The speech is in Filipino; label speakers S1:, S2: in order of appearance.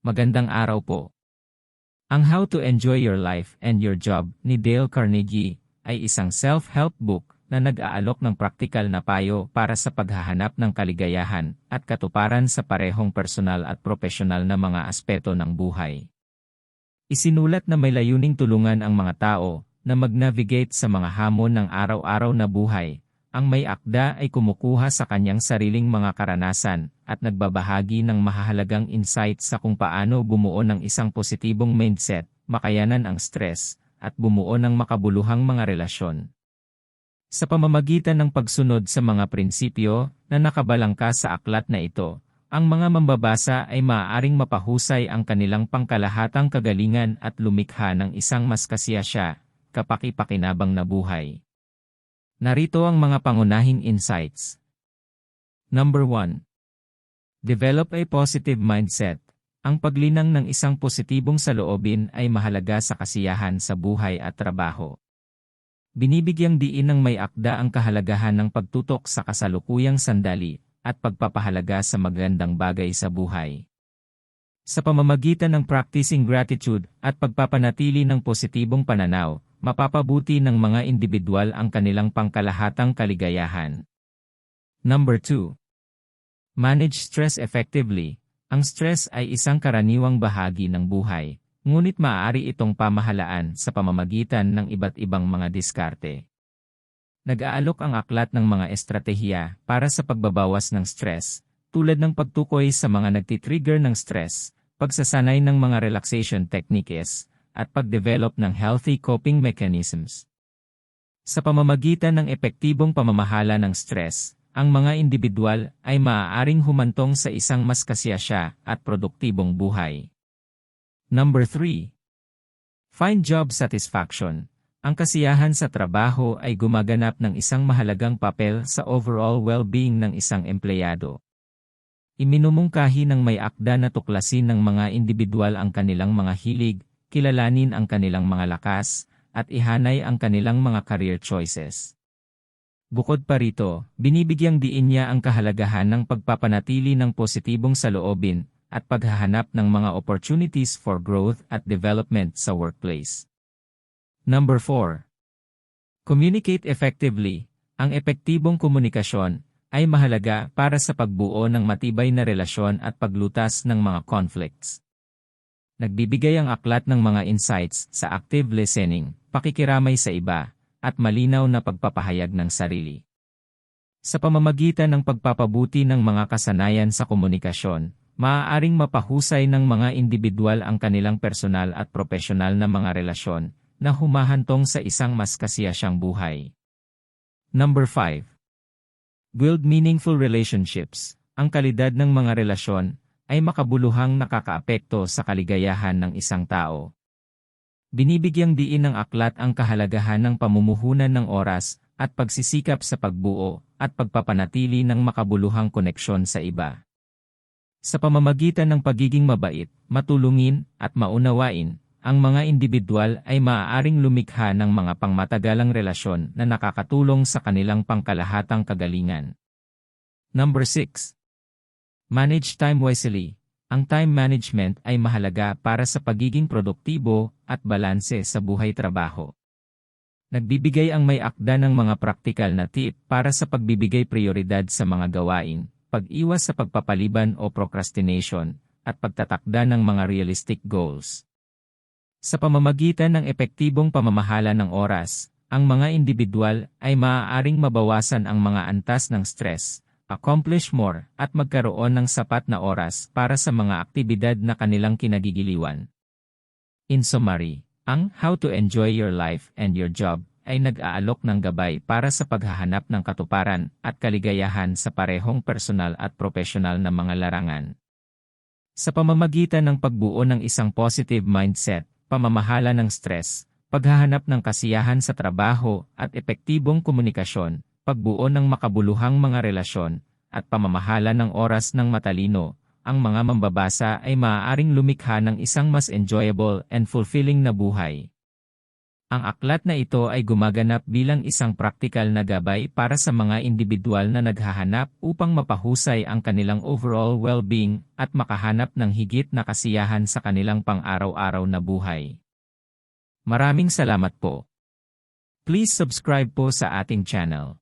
S1: Magandang araw po. Ang How to Enjoy Your Life and Your Job ni Dale Carnegie ay isang self-help book na nag-aalok ng praktikal na payo para sa paghahanap ng kaligayahan at katuparan sa parehong personal at profesional na mga aspeto ng buhay. Isinulat na may layuning tulungan ang mga tao na mag-navigate sa mga hamon ng araw-araw na buhay ang may akda ay kumukuha sa kanyang sariling mga karanasan at nagbabahagi ng mahahalagang insights sa kung paano bumuo ng isang positibong mindset, makayanan ang stress, at bumuo ng makabuluhang mga relasyon. Sa pamamagitan ng pagsunod sa mga prinsipyo na nakabalangka sa aklat na ito, ang mga mambabasa ay maaaring mapahusay ang kanilang pangkalahatang kagalingan at lumikha ng isang mas kasiyasya, kapaki-pakinabang na buhay. Narito ang mga pangunahing insights. Number 1. Develop a positive mindset. Ang paglinang ng isang positibong saloobin ay mahalaga sa kasiyahan sa buhay at trabaho. Binibigyang diin ng may akda ang kahalagahan ng pagtutok sa kasalukuyang sandali at pagpapahalaga sa magandang bagay sa buhay. Sa pamamagitan ng practicing gratitude at pagpapanatili ng positibong pananaw, mapapabuti ng mga individual ang kanilang pangkalahatang kaligayahan. Number 2. Manage stress effectively. Ang stress ay isang karaniwang bahagi ng buhay, ngunit maaari itong pamahalaan sa pamamagitan ng iba't ibang mga diskarte. Nag-aalok ang aklat ng mga estratehiya para sa pagbabawas ng stress, tulad ng pagtukoy sa mga nagtitrigger ng stress, pagsasanay ng mga relaxation techniques, at pag-develop ng healthy coping mechanisms. Sa pamamagitan ng epektibong pamamahala ng stress, ang mga individual ay maaaring humantong sa isang mas kasiyasya at produktibong buhay. Number 3. Find job satisfaction. Ang kasiyahan sa trabaho ay gumaganap ng isang mahalagang papel sa overall well-being ng isang empleyado. Iminumungkahi ng may akda na tuklasin ng mga individual ang kanilang mga hilig, kilalanin ang kanilang mga lakas, at ihanay ang kanilang mga career choices. Bukod pa rito, binibigyang diin niya ang kahalagahan ng pagpapanatili ng positibong saloobin at paghahanap ng mga opportunities for growth at development sa workplace. Number 4. Communicate effectively. Ang epektibong komunikasyon ay mahalaga para sa pagbuo ng matibay na relasyon at paglutas ng mga conflicts. Nagbibigay ang aklat ng mga insights sa active listening, pakikiramay sa iba, at malinaw na pagpapahayag ng sarili. Sa pamamagitan ng pagpapabuti ng mga kasanayan sa komunikasyon, maaaring mapahusay ng mga individual ang kanilang personal at profesional na mga relasyon na humahantong sa isang mas kasiyasyang buhay. Number 5. Build meaningful relationships. Ang kalidad ng mga relasyon ay makabuluhang nakakaapekto sa kaligayahan ng isang tao. Binibigyang diin ng aklat ang kahalagahan ng pamumuhunan ng oras at pagsisikap sa pagbuo at pagpapanatili ng makabuluhang koneksyon sa iba. Sa pamamagitan ng pagiging mabait, matulungin, at maunawain, ang mga individual ay maaaring lumikha ng mga pangmatagalang relasyon na nakakatulong sa kanilang pangkalahatang kagalingan. Number 6. Manage time wisely. Ang time management ay mahalaga para sa pagiging produktibo at balanse sa buhay-trabaho. Nagbibigay ang may akda ng mga praktikal na tip para sa pagbibigay prioridad sa mga gawain, pag-iwas sa pagpapaliban o procrastination, at pagtatakda ng mga realistic goals. Sa pamamagitan ng epektibong pamamahala ng oras, ang mga individual ay maaaring mabawasan ang mga antas ng stress, accomplish more, at magkaroon ng sapat na oras para sa mga aktibidad na kanilang kinagigiliwan. In summary, ang How to Enjoy Your Life and Your Job ay nag-aalok ng gabay para sa paghahanap ng katuparan at kaligayahan sa parehong personal at profesional na mga larangan. Sa pamamagitan ng pagbuo ng isang positive mindset, pamamahala ng stress, paghahanap ng kasiyahan sa trabaho at epektibong komunikasyon, pagbuo ng makabuluhang mga relasyon, at pamamahala ng oras ng matalino, ang mga mambabasa ay maaaring lumikha ng isang mas enjoyable and fulfilling na buhay. Ang aklat na ito ay gumaganap bilang isang praktikal na gabay para sa mga individual na naghahanap upang mapahusay ang kanilang overall well-being at makahanap ng higit na kasiyahan sa kanilang pang-araw-araw na buhay. Maraming salamat po. Please subscribe po sa ating channel.